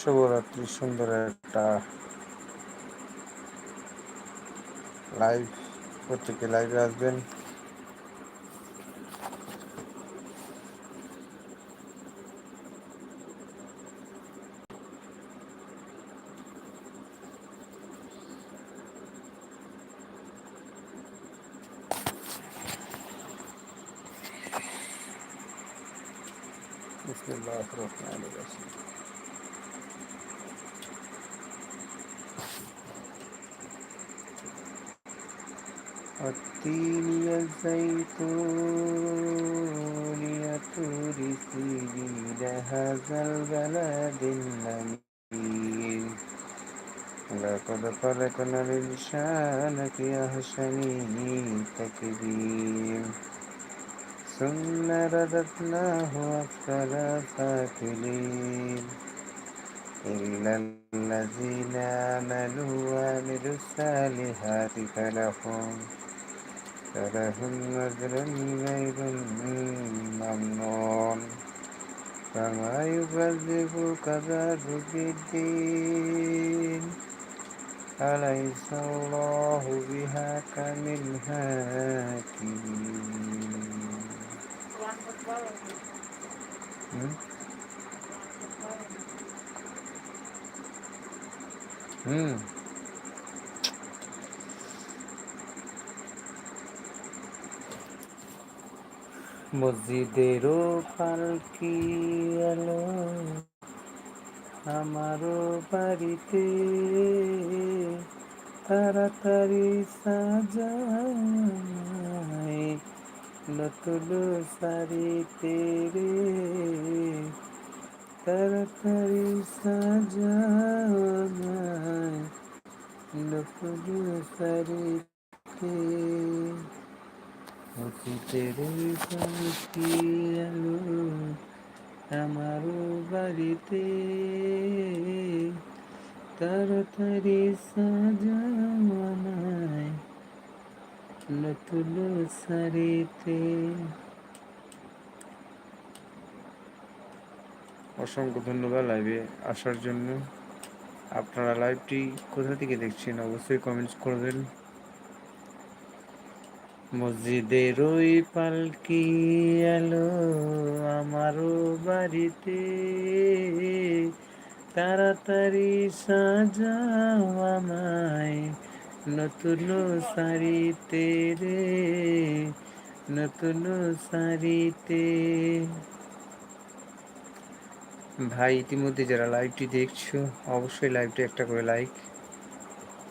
শুভরাত্রি সুন্দর একটা লাইভ প্রত্যেকে লাইভে আসবেন। والتين والزيتون يطور سيدين هذا البلد النمير لقد خلقنا الإنسان في أحسن تكبير. ثم رددناه أسفل سافلين إلا الذين آمنوا وعملوا الصالحات فلهم فلهم أجر غير ممنون فما يكذبك ذلك الدين أليس الله بهاك من Hmm. মসজিদেরও পালকি এলো আমারও বাড়িতে তাড়াতাড়ি সাজায়। নতুন শাড়িতে রে তাড়াতাড়ি সাজায়। নতুন শাড়িতে অতীতের পাখি এলো আমার বাড়িতে। তাড়াতাড়ি সাজায় নতুন শাড়িতে। অসংখ্য ধন্যবাদ লাইভে আসার জন্য। আপনারা লাইভটি কোথা থেকে দেখছেন? অবশ্যই কমেন্টস করবেন। মসজিদের ওই পালকি এলো আমারও বাড়িতে। তাড়াতাড়ি সাজাও আমায় নতুন শাড়িতে রে, নতুন শাড়িতে। ভাই, ইতিমধ্যে যারা লাইভটি দেখছ, অবশ্যই লাইভটি একটা করে লাইক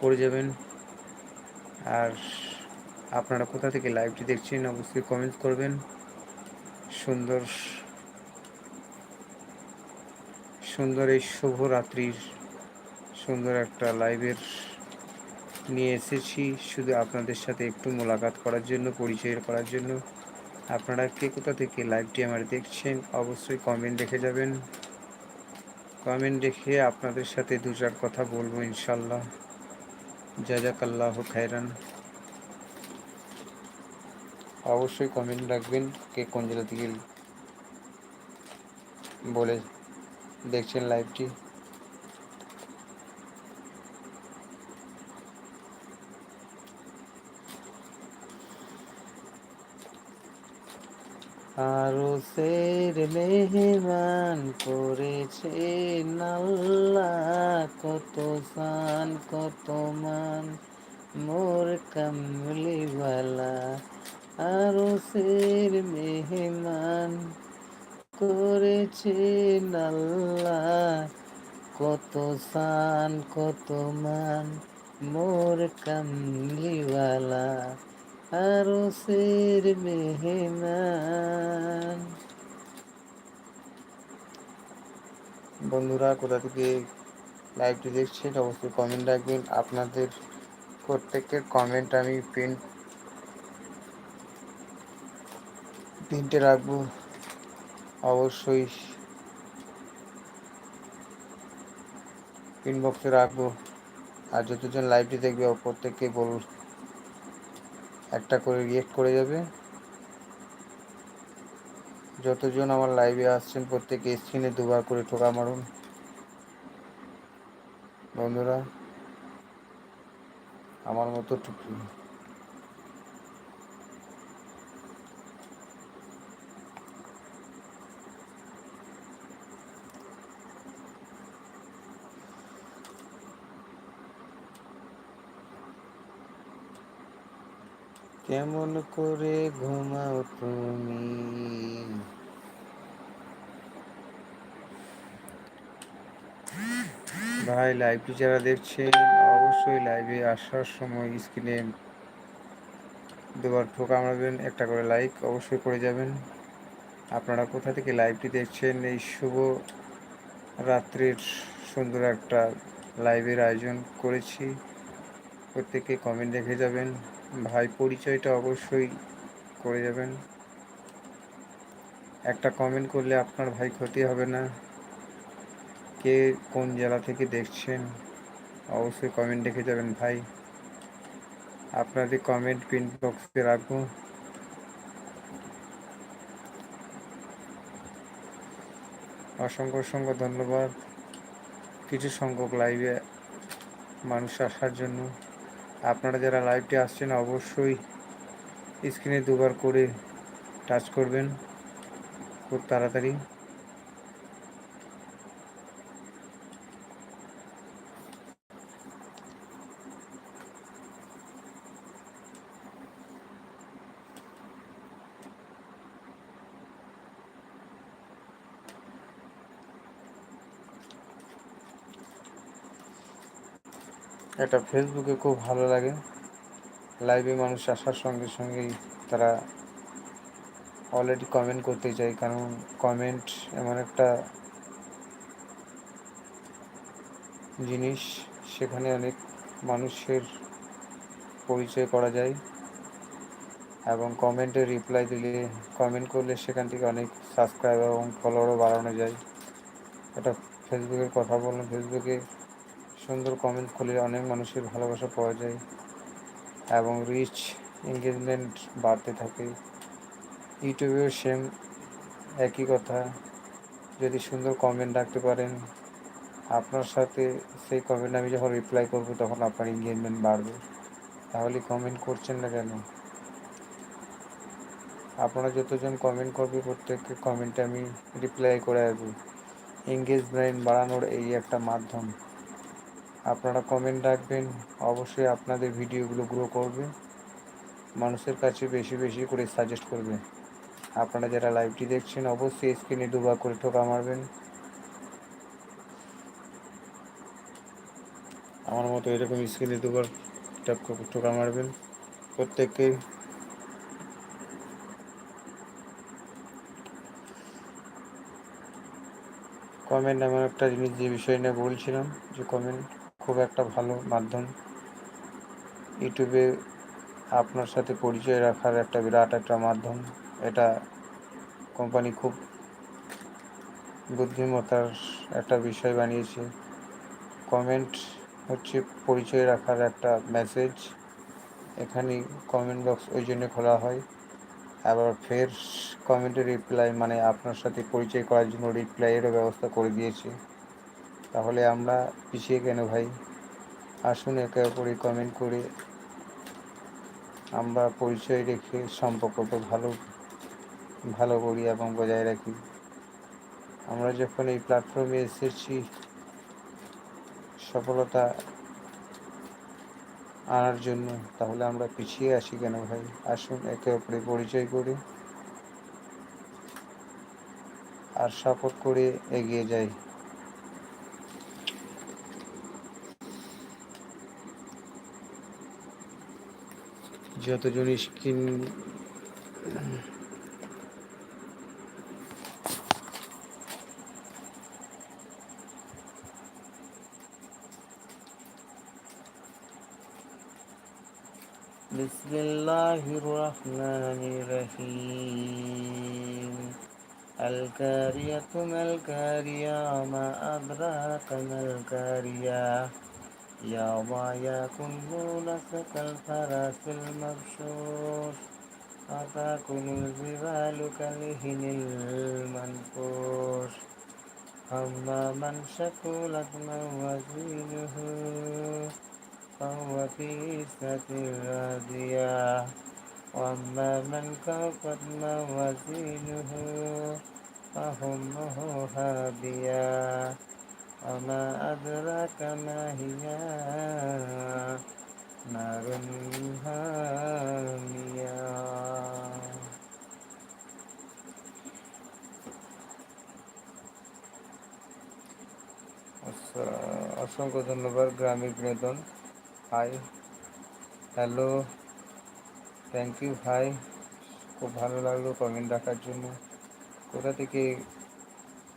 করে যাবেন। আর আপনারা কোথা থেকে লাইভটি দেখছেন, অবশ্যই কমেন্ট করবেন। সুন্দর সুন্দর এই শুভরাত্রির সুন্দর একটা লাইভের নিয়ে এসেছি, শুধু আপনাদের সাথে একটু মোলাকাত করার জন্য, পরিচয় করার জন্য। আপনারা কে কোথা থেকে লাইভটি আমার দেখছেন, অবশ্যই কমেন্ট দেখে যাবেন। কমেন্ট দেখে আপনাদের সাথে দু চার কথা বলব ইনশাল্লাহ। জাজাকাল্লাহ খায়রান। অবশ্যই কমেন্ট রাখবেন, কে কোন জেলা থেকে বলে দেখছেন লাইভটি আরও সের মেহমান করেছে নাল্লা কত সান কত মান। মোর কামলিওয়ালা আরও সের মেহমান করেছে নাল্লা কত সান কত মান, মোর কামলিওয়ালা। আরও সের মেহমান। বন্ধুরা, কোথা থেকে লাইভটি দেখছেন, অবশ্যই কমেন্ট রাখবেন। আপনাদের প্রত্যেকের কমেন্ট আমি প্রিন্ট প্রিন্টে রাখব। অবশ্যই পিন বক্সে রাখব। আর যতজন লাইভটি দেখবে প্রত্যেককে বলুন একটা করে রিয়েক্ট করে যাবে। যতজন আমার লাইভে আসছেন প্রত্যেকে স্ক্রিনে দুবার করে ঠোকা মারুন। বন্ধুরা, আমার মতো কেমন করে ঘুমাও তুমি? ভাই লাইভটি যারা দেখছেন, অবশ্যই লাইভে আসার সময় স্ক্রিনে দুবার ঠোকা মারবেন, একটা করে লাইক অবশ্যই করে যাবেন। আপনারা কোথা থেকে লাইভটি দেখছেন? এই শুভ রাত্রির সুন্দর একটা লাইভের আয়োজন করেছি। প্রত্যেকে কমেন্ট রেখে যাবেন। ভাই পরিচয়টা অবশ্যই করে যাবেন একটা কমেন্ট করলে আপনার ভাই ক্ষতি হবে না। কে কোন জেলা থেকে দেখছেন, অবশ্যই কমেন্ট রেখে যাবেন ভাই। আপনাদের কমেন্ট পিন বক্সে রাখব। অসংখ্য অসংখ্য ধন্যবাদ। কিছু সংখ্যক লাইভে মানুষ আসার জন্য। আপনারা যারা লাইভটি আসছেন অবশ্যই স্ক্রিনে দুবার করে টাচ করবেন। খুব তাড়াতাড়ি। এটা ফেসবুকে খুব ভালো লাগে। লাইভে মানুষ আসার সঙ্গে সঙ্গেই তারা অলরেডি কমেন্ট করতে চাই কারণ কমেন্ট এমন একটা জিনিস সেখানে অনেক মানুষের পরিচয় করা যায় এবং কমেন্টে রিপ্লাই দিলে কমেন্ট করলে সেখান থেকে অনেক সাবস্ক্রাইব এবং ফলোয়ারও বাড়ানো যায়। এটা ফেসবুকের কথা বললাম। ফেসবুকে সুন্দর কমেন্ট করলে অনেক মানুষের ভালোবাসা পাওয়া যায় এবং রিচ এঙ্গেজমেন্ট বাড়তে থাকে। ইউটিউবেও সেম একই কথা। যদি সুন্দর কমেন্ট রাখতে পারেন, আপনার সাথে সেই কমেন্ট আমি যখন রিপ্লাই করব তখন আপনার এঙ্গেজমেন্ট বাড়বে। তাহলে কমেন্ট করছেন না কেন? আপনারা যতজন কমেন্ট করবে প্রত্যেককে কমেন্টে আমি রিপ্লাই করে আসব। এঙ্গেজমেন্ট বাড়ানোর এই একটা মাধ্যম। আপনারা কমেন্ট রাখবেন। অবশ্যই আপনাদের ভিডিওগুলো গ্রো করবে। মানুষের কাছে বেশি বেশি করে সাজেস্ট করবে। আপনারা যারা লাইভটি দেখছেন, অবশ্যই স্ক্রিনে দুবার করে ঠোকা মারবেন। আমার মতো এরকম স্ক্রিনে দুবার ঠোকা মারবেন। প্রত্যেককে কমেন্ট এমন একটা জিনিস যে বিষয় নিয়ে বলছিলাম, যে কমেন্ট খুব একটা ভালো মাধ্যম। ইউটিউবে আপনার সাথে পরিচয় রাখার একটা বিরাট একটা মাধ্যম। এটা কোম্পানি খুব বুদ্ধিমত্তার একটা বিষয় বানিয়েছে। কমেন্ট হচ্ছে পরিচয় রাখার একটা মেসেজ এখানে কমেন্ট বক্স ওই জন্য খোলা হয়। আবার ফের কমেন্টে রিপ্লাই মানে আপনার সাথে পরিচয় করার জন্য রিপ্লাইয়েরও ব্যবস্থা করে দিয়েছে। তাহলে আমরা পিছিয়ে কেন ভাই? আসুন একে অপরে কমেন্ট করে আমরা পরিচয় রেখে সম্পর্ককে ভালো ভালো করি এবং বজায় রাখি। আমরা যখন এই প্ল্যাটফর্মে এসেছি, সফলতা আনার জন্য, তাহলে আমরা পিছিয়ে আসি কেন ভাই? আসুন একে অপরে পরিচয় করি আর সাপোর্ট করে এগিয়ে যাই। যতজন স্কিন بسم الله الرحمن الرحيم الكارية ما الكارية ما أدراك ما الكارية يوم يكون كالفرس المبشوش وتكون الجبال كالهن المنفوش أما من ثقلت موازينه فهو في عيشة راضية وأما من خفت موازينه فأمه هادية وما أدراك ما هي نار حامية আচ্ছা, অসংখ্য ধন্যবাদ গ্রামীণ বিনোদন হাই হ্যালো থ্যাংক ইউ ভাই খুব ভালো লাগলো কমেন্ট রাখার জন্য কোথা থেকে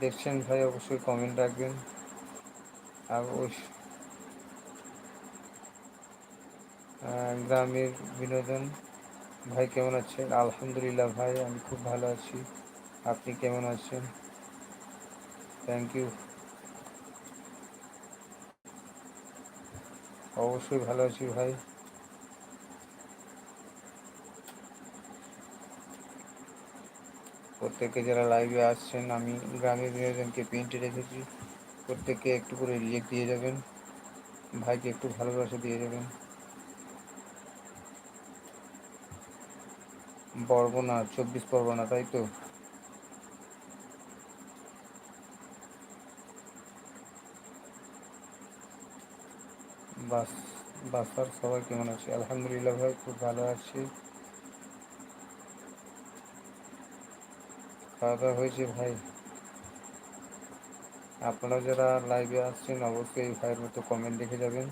দেখছেন ভাই অবশ্যই কমেন্ট রাখবেন আর ওই গ্রামের বিনোদন। ভাই, কেমন আছেন? আলহামদুলিল্লাহ ভাই, আমি খুব ভালো আছি। আপনি কেমন আছেন? থ্যাংক ইউ অবশ্যই ভালো আছি ভাই। প্রত্যেকে যারা লাইভে আসছেন, আমি গ্রামের বিনোদনকে প্রিন্টে রেখেছি। প্রত্যেককে একটু করে রিজেক্ট দিয়ে যাবেন। ভাইকে একটু ভালোবাসা দিয়ে যাবেন। বরগুনা, চব্বিশ পরগনা, তাই তো? বাস বাসার সবাই কেমন আছে? আলহামদুলিল্লাহ ভাই, খুব ভালো আছি। খাওয়া দাওয়া হয়েছে ভাই? আপনারা যারা লাইভে আসছেন, অবশ্যই এই ভাইয়ের মতো কমেন্ট দেখে যাবেন।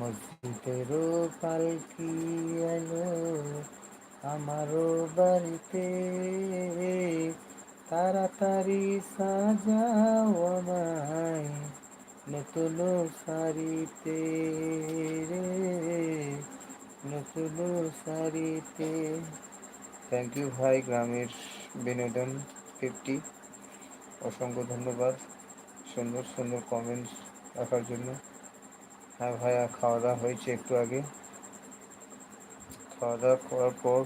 মসজিদেরও পালকি এলো, আমারও বাড়িতে। তাড়াতাড়ি সাজাও আমায়। নতুন শাড়িতে রে নতুন শাড়িতে থ্যাংক ইউ ভাই গ্রামের বিনোদন ফিফটি অসংখ্য ধন্যবাদ সুন্দর সুন্দর কমেন্টস রাখার জন্য। হ্যাঁ ভাইয়া খাওয়া দাওয়া হয়েছে একটু আগে। খাওয়া দাওয়া করার পর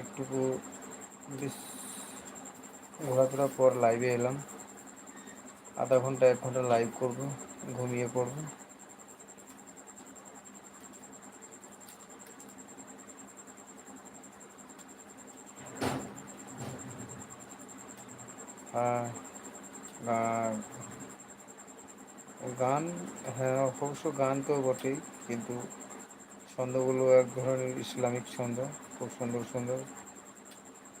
একটুকু বেশ ঘোরাফেরার পর লাইভে এলাম। আধা ঘণ্টা, এক ঘণ্টা লাইভ করব, ঘুমিয়ে পড়ব। গান হ্যাঁ অবশ্য গান তো বটেই, কিন্তু ছন্দগুলো এক ধরনের ইসলামিক ছন্দ, খুব সুন্দর সুন্দর।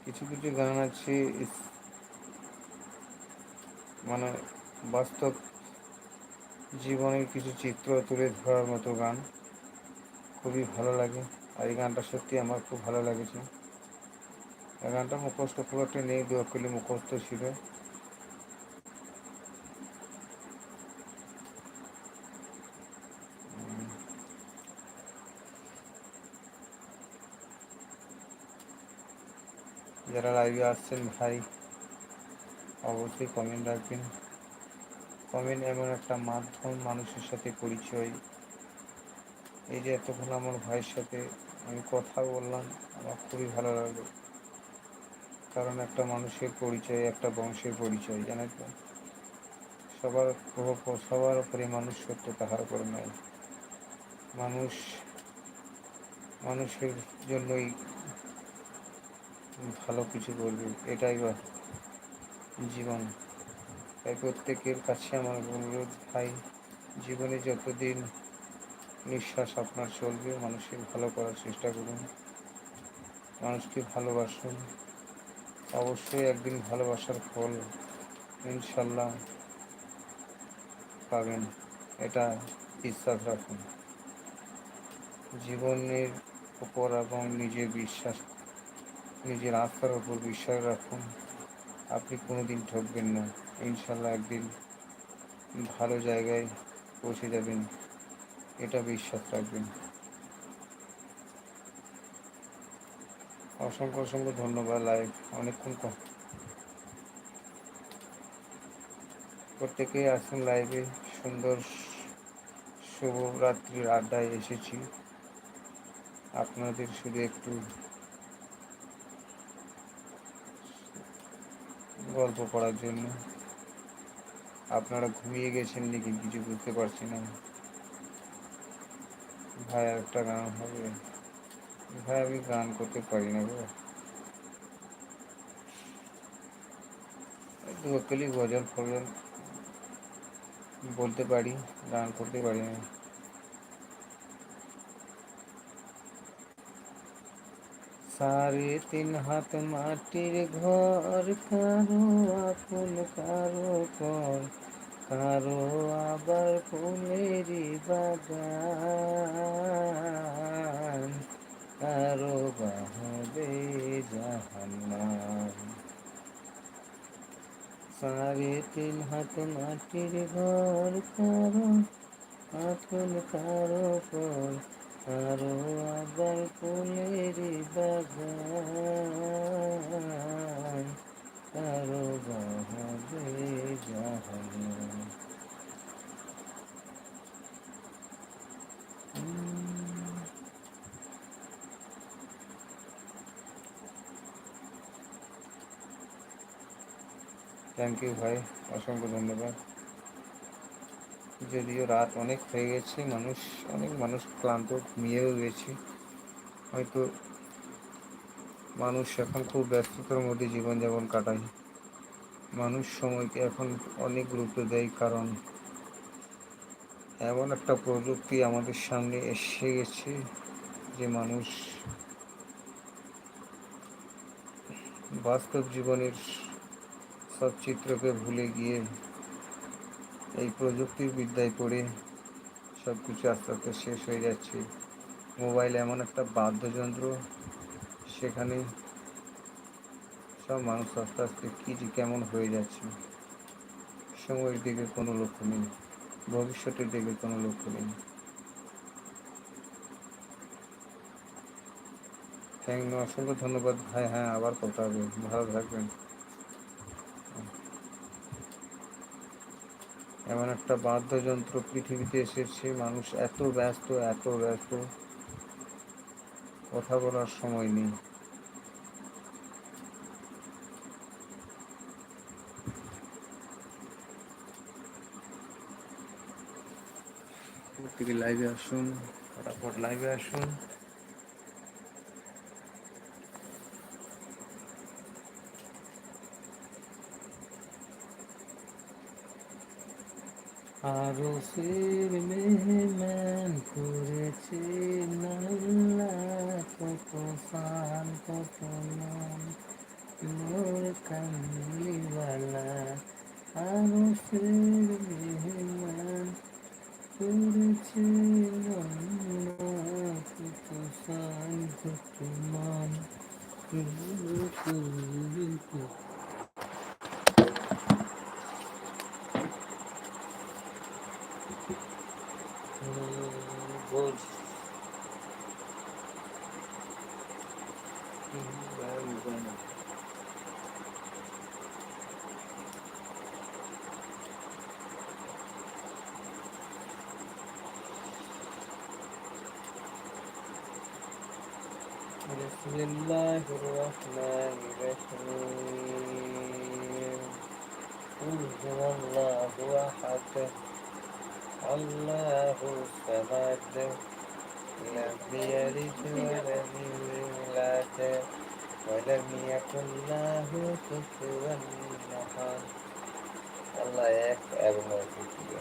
কিছু কিছু গান আছে মানে বাস্তব জীবনের কিছু চিত্র তুলে ধরার মতো গান। খুবই ভালো লাগে। আর এই গানটা সত্যি আমার খুব ভালো লাগেছে। এই গানটা মুখস্থ খুব একটা নেই, দু মুখস্থ ছিল। যারা লাইভে আসছেন ভাই, অবশ্যই কমেন্ট রাখবেন। কমেন্ট এমন একটা মাধ্যম মানুষের সাথে পরিচয়। এই যে এতক্ষণ আমার ভাইয়ের সাথে আমি কথা বললাম, আমার খুবই ভালো লাগল। কারণ একটা মানুষের পরিচয়, একটা বংশের পরিচয়, জানেন তো? সবার সবার উপরে মানুষ সত্য তাহার উপর নয় মানুষ, মানুষের জন্যই ভালো কিছু করবে, এটাই বা জীবন। তাই প্রত্যেকের কাছে আমার অনুরোধ, ভাই, জীবনে যতদিন নিঃশ্বাস আপনার চলবে, মানুষকে ভালো করার চেষ্টা করুন, মানুষকে ভালোবাসুন। অবশ্যই একদিন ভালোবাসার ফল ইনশাল্লাহ পাবেন, এটা বিশ্বাস রাখুন। জীবনের উপর এবং নিজের বিশ্বাস, নিজের আস্থার উপর বিশ্বাস রাখুন। আপনি কোনো দিন ঠকবেন না। ইনশাল্লাহ একদিন ভালো জায়গায় পৌঁছে যাবেন। এটা বিশ্বাস রাখবেন। অসংখ্য অসংখ্য ধন্যবাদ লাইভ। অনেকক্ষণ প্রত্যেকেই আসুন লাইভে। সুন্দর শুভরাত্রির আড্ডায় এসেছি। আপনাদের শুধু একটু গল্প করার জন্য। আপনারা ঘুমিয়ে গেছেন নাকি কিছু বুঝতে পারছি না। ভাই, একটা গান হবে। ভাই, আমি গান করতে পারি না গো। লোকালি গজল ফজল বলতে পারি, গান করতে পারি না। সাড়ে তিন হাত মাটির ঘর, কারও আপন, কারও পর, কারও আবার ফুলেরই বাগান, কারও বাহবে জাহান্নাম। সাড়ে তিন হাত মাটির ঘর, কারও আপন, কারও পর কারও আবার ফুলের বাগান। কারও বাহবে জাহান্নাম থ্যাংক ইউ ভাই। অসংখ্য ধন্যবাদ। যদিও রাত অনেক হয়ে গেছে, মানুষ, অনেক মানুষ ক্লান্ত, ঘুমিয়েও গেছে হয়তো মানুষ এখন খুব ব্যস্ততার মধ্যে জীবনযাপন কাটায়। মানুষ সময়কে এখন অনেক গুরুত্ব দেয় কারণ এমন একটা প্রযুক্তি আমাদের সামনে এসে গেছে যে মানুষ বাস্তব জীবনের সব চিত্রকে ভুলে গিয়ে এই প্রযুক্তির বিদ্যায় পড়ে সব কিছু আস্তে আস্তে শেষ হয়ে যাচ্ছে। মোবাইল এমন একটা বাদ্যযন্ত্র, সেখানে সব মানুষ আস্তে আস্তে কী কেমন হয়ে যাচ্ছে। সময়ের দিকে কোনো লক্ষ্য নেই, ভবিষ্যতের দিকে কোনো লক্ষ্য নেই। থ্যাংক অসংখ্য ধন্যবাদ। ভাই হ্যাঁ আবার কথা হবে। ভালো থাকবেন। এমন একটা বাদ্যযন্ত্র পৃথিবীতে এসেছে মানুষ এত ব্যস্ত এত ব্যস্ত। কথা বলার সময় নেই। প্রত্যেকে লাইভে আসুন। ফটাফট লাইভে আসুন। আরও ফির মেহমান করেছে নাল্লা, কত ফান কত নাম। মোর কামলিওয়ালা আরও ফির মেহমান করেছে নাল্লা, কত ফান কত নাম। মোর يولد ولم يكن له كفوا أحد আল্লাহ এক এবং অদ্বিতীয়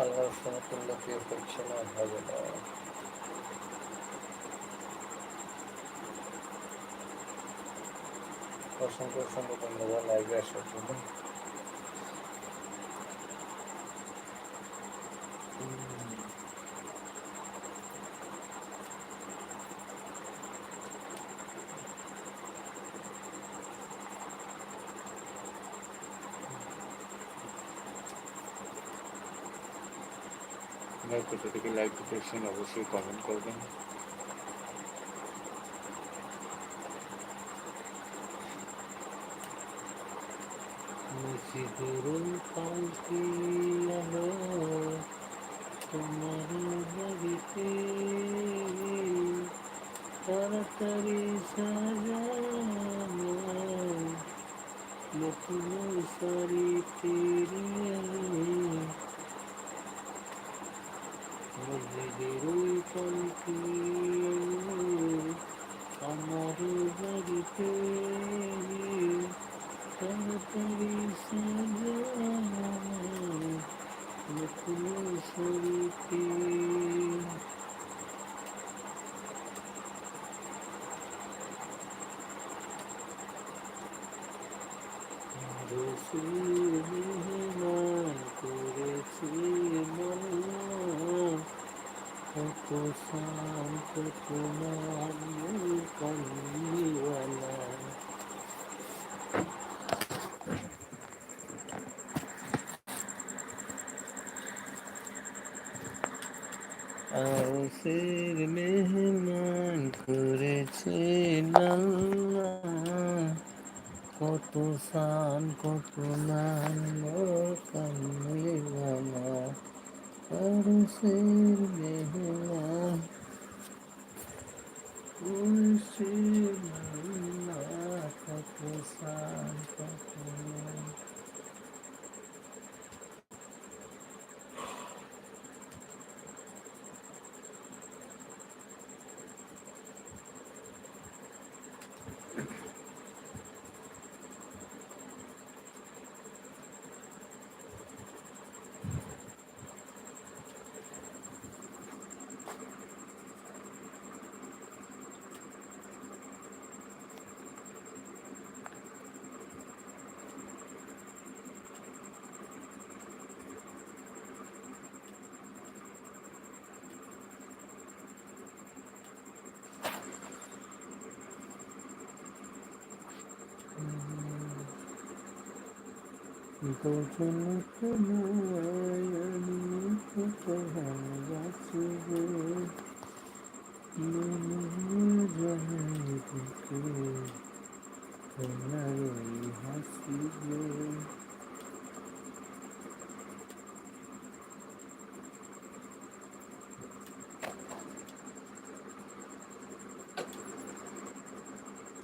আল্লাহর সমতুল্য কেউ করছে না হবে না অসংখ্য অসংখ্য ধন্যবাদ লাইভে আসার জন্য লাইভটি দেখছেন অবশ্যই কমেন্ট করবেন মসজিদের পালকি তোমার বাড়িতে তাড়াতাড়ি সাজানো নতুন শাড়ি ফিরে ওই পালকি আমার বাড়িতে তাড়াতাড়ি নতুন শাড়ি ফিরে কত শান কত মান কমলিওয়ালা আরসের মেহমান করেছে কত সান কত মান কামিয়ানা আরসের মেহমান করেছে আল্লাহ কত সান কত মান বোঝন তোমায় আমি কত ভালোবাসি গো হাসি গো